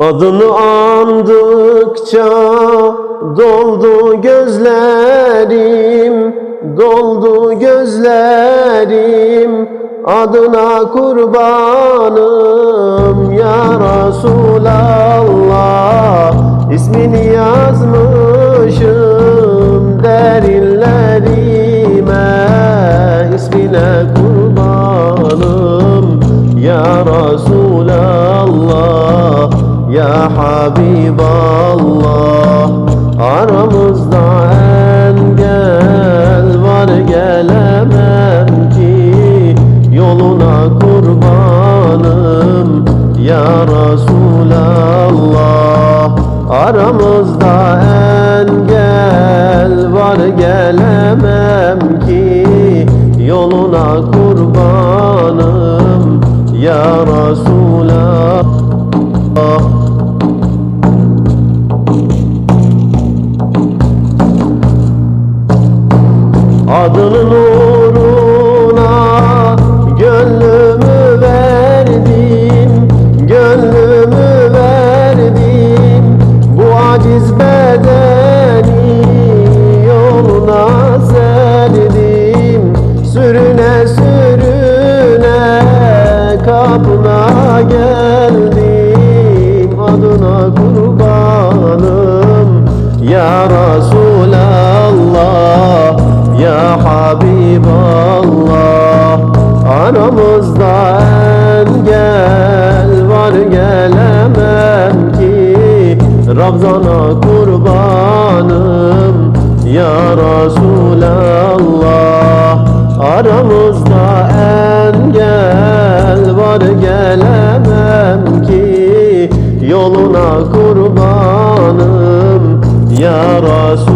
Adını andıkça doldu gözlerim, doldu gözlerim. Adına kurbanım ya Resulallah. İsmini yazmışım derinlerime. İsmine kurbanım ya Resulallah Ya Habiballah Aramızda engel var gelemem ki Yoluna kurbanım. Ya Resulallah Aramızda engel var gelemem ki Yoluna kurbanım. Ya Resulallah Adının uğruna gönlümü verdim Gönlümü verdim. Bu aciz bedeni yoluna serdim. Sürüne sürüne kapına geldim. Adına kurbanım ya Resulallah Aramızda engel var gelemem ki. Rabzana kurbanım Ya Resulallah. Aramızda engel var gelemem ki. Yoluna kurbanım Ya Resulallah